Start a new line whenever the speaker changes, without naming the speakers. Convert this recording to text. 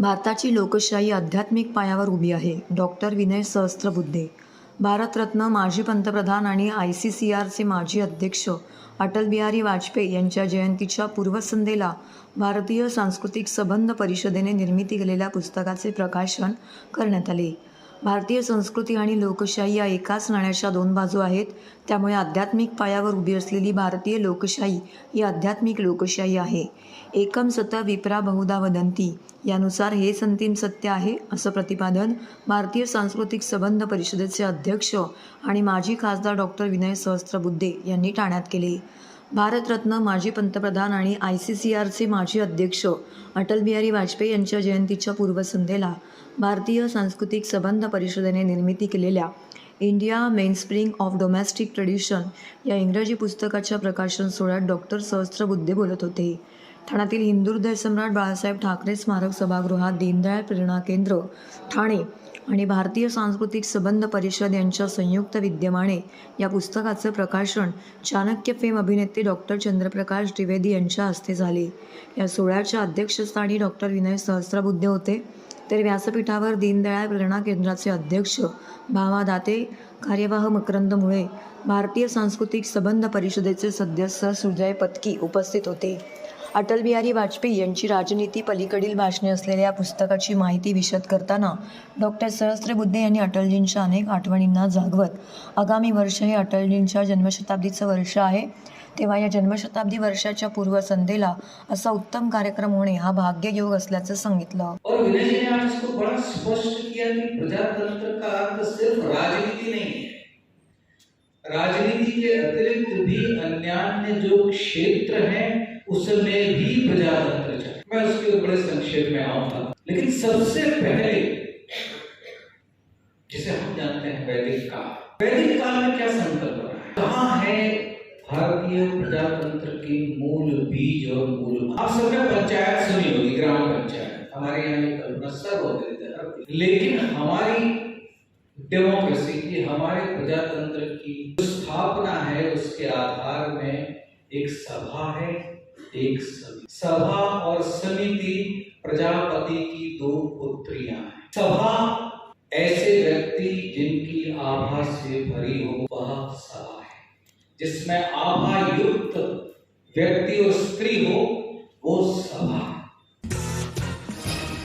भारताची लोकशाही आध्यात्मिक पायावर उभी आहे. डॉक्टर विनय सहस्त्रबुद्धे. भारतरत्न माजी पंतप्रधान आणि आय सी सी आरचे माजी अध्यक्ष अटल बिहारी वाजपेयी यांच्या जयंतीच्या पूर्वसंध्येला भारतीय सांस्कृतिक संबंध परिषदेने निर्मिती केलेल्या पुस्तकाचे प्रकाशन करण्यात आले. भारतीय संस्कृती आणि लोकशाही या एकाच नाण्याच्या दोन बाजू आहेत. त्यामुळे आध्यात्मिक पायावर उभी असलेली भारतीय लोकशाही ही आध्यात्मिक लोकशाही आहे. एकम सत विप्रा बहुधा वदंती. यानुसार हेच अंतिम सत्य आहे असं प्रतिपादन भारतीय सांस्कृतिक संबंध परिषदेचे अध्यक्ष आणि माजी खासदार डॉक्टर विनय सहस्त्रबुद्धे यांनी ठाण्यात केले. भारतरत्न माजी पंतप्रधान आणि आय सी सी आरचे माजी अध्यक्ष अटल बिहारी वाजपेयी यांच्या जयंतीच्या पूर्वसंध्येला भारतीय सांस्कृतिक संबंध परिषदेने निर्मिती केलेल्या India mainspring of domestic tradition या इंग्रजी पुस्तकाच्या प्रकाशन सोहळ्यात डॉक्टर सहस्त्रबुद्धे बोलत होते. ठाण्यातील हिंदू सम्राट बाळासाहेब ठाकरे स्मारक सभागृहात दीनदयाळ प्रेरणा केंद्र ठाणे आणि भारतीय सांस्कृतिक संबंध परिषद यांच्या संयुक्त विद्यमाने या पुस्तकाचं प्रकाशन चाणक्य फेम अभिनेते डॉक्टर चंद्रप्रकाश द्विवेदी यांच्या हस्ते झाले. या सोहळ्याच्या अध्यक्षस्थानी डॉक्टर विनय सहस्त्रबुद्धे होते. तर व्यासपीठावर दीनदयाळ प्रेरणा केंद्राचे अध्यक्ष भावा दाते कार्यवाह मकरंद मुळे भारतीय सांस्कृतिक संबंध परिषदेचे सदस्य सुजय पत्की उपस्थित होते. अटल बिहारी वाजपेयी यांची राजनीती पलीकडील भाषणे असलेल्या या पुस्तकाची माहिती विशद करताना डॉक्टर सहस्त्रबुद्धे यांनी अटलजींच्या अनेक आठवणींना जागवत आगामी वर्ष हे अटलजींच्या जन्मशताब्दीचं वर्ष आहे. तेव्हा या जन्मशताब्दी वर्षाच्या पूर्वसंध्येला असा उत्तम कार्यक्रम होणे हा भाग्ययोग असल्याचं सांगितलं.
राजनीति के अतिरिक्त भी अन्य जो क्षेत्र हैं उसमें भी प्रजातंत्र मैं उसके बड़े संक्षेप में आऊँगा लेकिन सबसे पहले, जिसे हम जानते हैं वैदिक काल। वैदिक काल में क्या संकल्प है? कहाँ है भारतीय प्रजातंत्र के मूल बीज और मूल आप सबने पंचायत सुनी होगी, ग्राम पंचायत। हमारे यहाँ कल्पना सर्वोदय लेकिन हमारी डेमोक्रेसी की, हमारे प्रजातंत्र की स्थापना है, उसके आधार में एक सभा है। एक समिति सभा और समिति प्रजापति की दो पुत्रियाँ हैं। सभा ऐसे व्यक्ति जिनकी आभा से भरी हो, वह सभा है। जिसमें आभा युक्त व्यक्ति और स्त्री हो, वो सभा